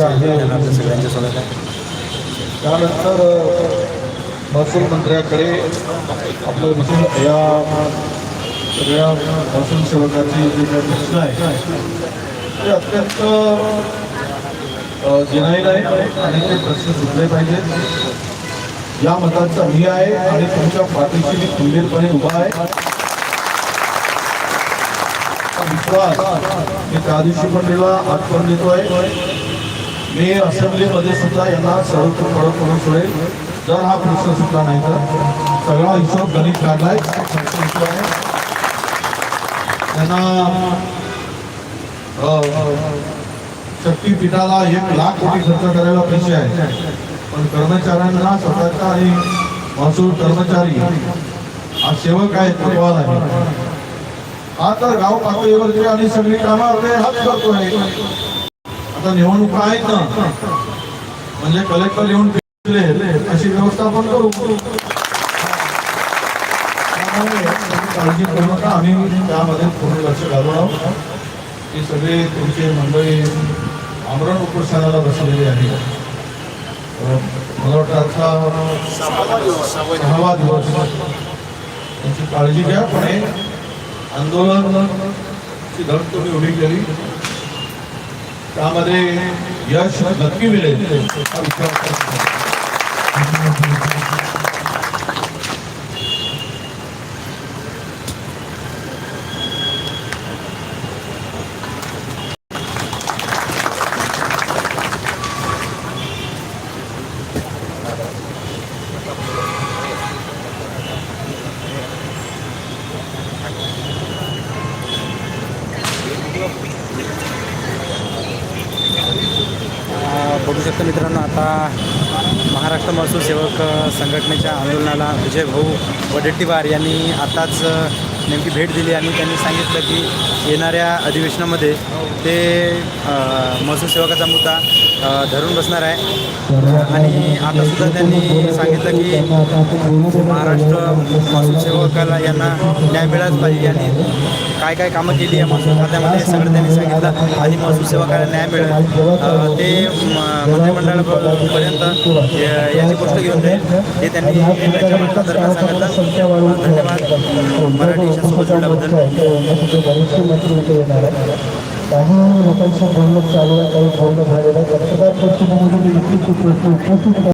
आहे त्यांना आपल्या सगळ्यांचे स्वागत आहे त्यानंतर महसूल मंत्र्याकडे आपलं विशेष या सगळ्या महसूल सेवकाची जे काही प्रश्न आहे ते अत्यंत अ, जिनाईल आहे आणि ते प्रश्न सुटले पाहिजेत या मताचा मी आहे आणि तुमच्या पाठीशी मी खंबीरपणे उभा आहे. हा विश्वास मी त्या दिवशी पण दिला आज पण देतोय. मी असेंब्लीमध्ये सुद्धा यांना सर्वत्र कडक करून सोडेल. जर हा प्रश्न सुटला नाही तर. सगळा हिशोब गणित काढलाय. आहे. त्यांना शक्तीपीठाला एक लाख कोटी खर्च करायला पैसे आहे पण कर्मचाऱ्यांना स्वतःचा आणि महसूल कर्मचारी हा सेवक आहे परिवार आहे. हा तर गाव पातळीवरची आणि सगळी कामं आपले हात करतोय आता निवडणुका आहेत ना म्हणजे कलेक्टर येऊन फिरले अशी व्यवस्था आपण करू. काळजी करू नका. आम्ही त्यामध्ये पूर्ण लक्ष घालून आहोत. की सगळे तुमचे मंडळी आमरण उपोषणाला बसलेले आहे. मला वाटतं आजचा सहावा दिवस. त्यांची काळजी घ्या पण हे आंदोलन ची धड तुम्ही उभी केली. त्यामध्ये यश नक्की मिळेल. बघू शकता मित्रांनो आता महाराष्ट्र महसूल सेवक संघटनेच्या आंदोलनाला विजय भाऊ वडेट्टीवार यांनी आताच नेमकी भेट दिली आणि त्यांनी सांगितलं की येणाऱ्या अधिवेशनामध्ये ते महसूल सेवकाचा मुद्दा धरून बसणार आहे. आणि आता सुद्धा त्यांनी सांगितलं की महाराष्ट्र महसूल सेवकाला यांना न्याय मिळालाच पाहिजे यांनी काय काय कामं केली आहे महसूल खात्यामध्ये सगळं त्यांनी सांगितलं आणि महसूल सेवकाला न्याय मिळेल. ते म- मंत्रिमंडळापर्यंत याची गोष्ट घेऊन जाईल. हे त्यांनी सांगितलं. धन्यवाद. मराठी शासकीय जोडल्याबद्दल काही लोकांचं बोलणं चालू आहे काही बोलणं झालेलं आहे